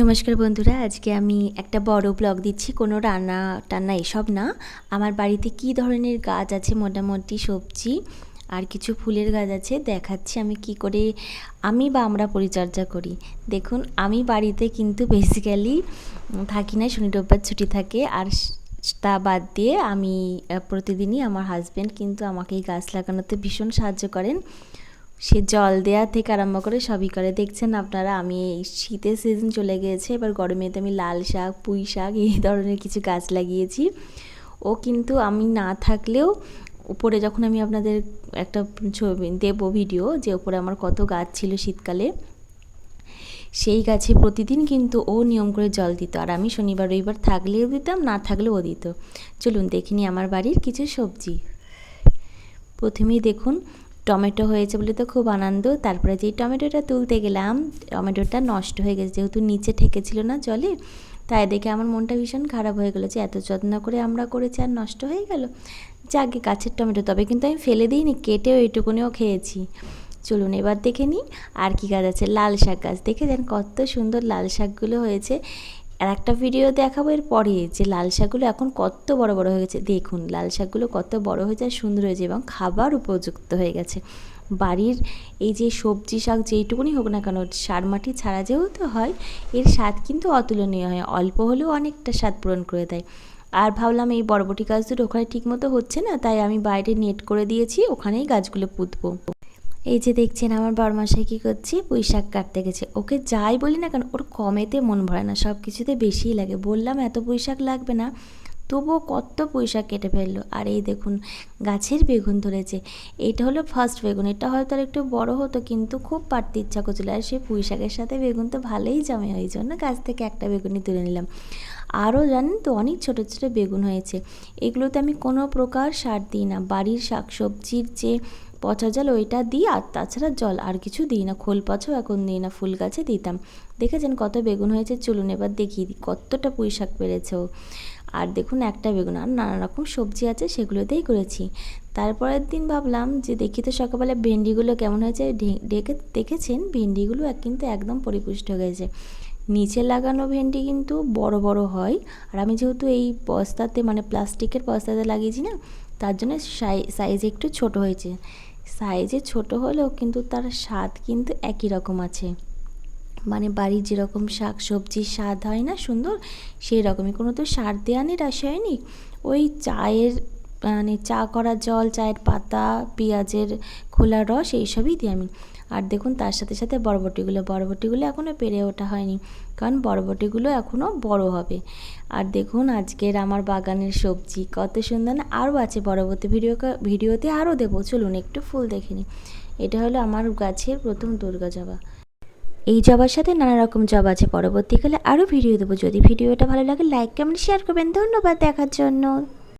নমস্কার বন্ধুরা, আজকে আমি একটা বড় ব্লগ দিচ্ছি। কোনো রান্না টান্না এসব না। আমার বাড়িতে কি ধরনের গাছ আছে? মোটামুটি সবজি আর কিছু ফুলের গাছ আছে। দেখাচ্ছি আমি কি করে আমি বা আমরা পরিচর্যা করি। দেখুন, আমি বাড়িতে কিন্তু বেসিক্যালি থাকি না, শনি, রোববার ছুটি থাকে। আর তা বাদ দিয়ে আমি প্রতিদিনই আমার হাজব্যান্ড কিন্তু আমাকে এই গাছ লাগানোতে ভীষণ সাহায্য করেন। সে জল দেওয়া থেকে আরম্ভ করে সবই করে। দেখছেন আপনারা, আমি এই শীতের সিজন চলে গিয়েছে, এবার গরমেতে আমি লাল শাক, পুঁই শাক, এই ধরনের কিছু গাছ লাগিয়েছি। ও কিন্তু আমি না থাকলেও উপরে যখন আমি আপনাদের একটা ছবি দেবো ভিডিও যে উপরে আমার কত গাছ ছিল শীতকালে, সেই গাছে প্রতিদিন কিন্তু ও নিয়ম করে জল দিত। আর আমি শনিবার, রবিবার থাকলেও দিতাম, না থাকলেও দিত। চলুন দেখিনি আমার বাড়ির কিছু সবজি। প্রথমেই দেখুন টমেটো হয়েছে বলে তো খুব আনন্দ। তারপরে যেই টমেটোটা তুলতে গেলাম, টমেটোটা নষ্ট হয়ে গেছে, যেহেতু নিচে ঠেকেছিল না জলে, তাই দেখে আমার মনটা ভীষণ খারাপ হয়ে গেলো যে এত যত্ন করে আমরা করেছি আর নষ্ট হয়ে গেল। যাকে গাছের টমেটো, তবে কিন্তু আমি ফেলে দিইনি, কেটেও এইটুকুনিও খেয়েছি। চলুন এবার দেখে নিই আর কী গাছ আছে, লাল শাক গাছ। দেখে যান কত সুন্দর লাল শাকগুলো হয়েছে। আর একটা ভিডিও দেখাবো এর পরে যে লাল শাকগুলো এখন কত বড় বড় হয়ে গেছে। দেখুন, লাল শাকগুলো কত বড় হয়েছে আর সুন্দর হয়েছে এবং খাবার উপযুক্ত হয়ে গেছে। বাড়ির এই যে সবজি শাক যেইটুকুনি হোক না কেন, সার মাটি ছাড়া যেহেতু হয়, এর স্বাদ কিন্তু অতুলনীয় হয়। অল্প হলেও অনেকটা স্বাদ পূরণ করে দেয়। আর ভাবলাম এই বরবটি গাছ দুটো ওখানে ঠিকমতো হচ্ছে না, তাই আমি বাইরে নেট করে দিয়েছি, ওখানেই গাছগুলো পুঁতবো। এই যে দেখছেন আমার বড়মাসাই কী করছি? পুঁই শাক কাটতে গেছে। ওকে যাই বলি না কেন, ওর কমেতে মন ভরে না সব কিছুতে বেশিই লাগে। বললাম, এত পুঁই শাক লাগবে না। তবুও কত শাক কেটে ফেলল। আর এই দেখুন, গাছের বেগুন ধরেছে। এটা হলো ফার্স্ট বেগুন। এটা হয়তো আর একটু বড় হতো, কিন্তু খুব পারতে ইচ্ছা করছিল। আর সেই পুঁই শাকের সাথে বেগুন তো ভালোই জমে। ওই জন্য গাছ থেকে একটা বেগুনই তুলে নিলাম। আরও জানেন তো, অনেক ছোটো ছোটো বেগুন হয়েছে। এগুলোতে আমি কোনো প্রকার সার দিই না। বাড়ির শাক সবজির যে পচা জল, ওইটা দিই, আর তাছাড়া জল আর কিছু দিই না। খোল পচাও এখন দিই না, ফুল গাছে দিতাম। দেখেছেন কত বেগুন হয়েছে? চলুন এবার দেখি কতটা পুঁই শাক পেরেছে ও। আর দেখুন একটা বেগুন, আর নানা রকম সবজি আছে, সেগুলোতেই করেছি। তারপরের দিন ভাবলাম যে, দেখি তো সকালবেলা ভেন্ডিগুলো কেমন হয়েছে। ডেকে, দেখেছেন? ভেন্ডিগুলো কিন্তু একদম পরিপুষ্ট হয়ে গেছে নিচে লাগানো ভেন্ডি কিন্তু বড় বড় হয়। আর আমি যেহেতু এই বস্তাতে মানে প্লাস্টিকের বস্তাতে লাগিয়েছি না, তার জন্য সাইজ একটু ছোট হয়েছে। সাইজে ছোট হলেও কিন্তু তার স্বাদ কিন্তু একই রকম আছে। মানে বাড়ির যেরকম শাক সবজির স্বাদ হয় না সুন্দর, সেই রকমই। কোনো তো সার দেওয়া নেই, রাসায়নিক। ওই চায়ের মানে চা করা জল, চায়ের পাতা, পেঁয়াজের খোলা রস, এইসবই দিই আমি। আর দেখুন, তার সাথে সাথে বরবটিগুলো বরবটিগুলো এখনও পেরে ওঠা হয়নি, কারণ বরবটিগুলো এখনও বড় হবে। আর দেখুন, আজকের আমার বাগানের সবজি, কত সুন্দর না, আরও আছে পরবর্তী ভিডিও ভিডিওতে আরও দেবো। চলুন, একটু ফুল দেখে নিই। এটা হলো আমার গাছের প্রথম দুর্গা জবা। এই জবার সাথে নানা রকম জব আছে। পরবর্তীকালে আরও ভিডিও দেবো। যদি ভিডিওটা ভালো লাগে, লাইক, কমেন্ট, শেয়ার করবেন। ধন্যবাদ দেখার জন্য।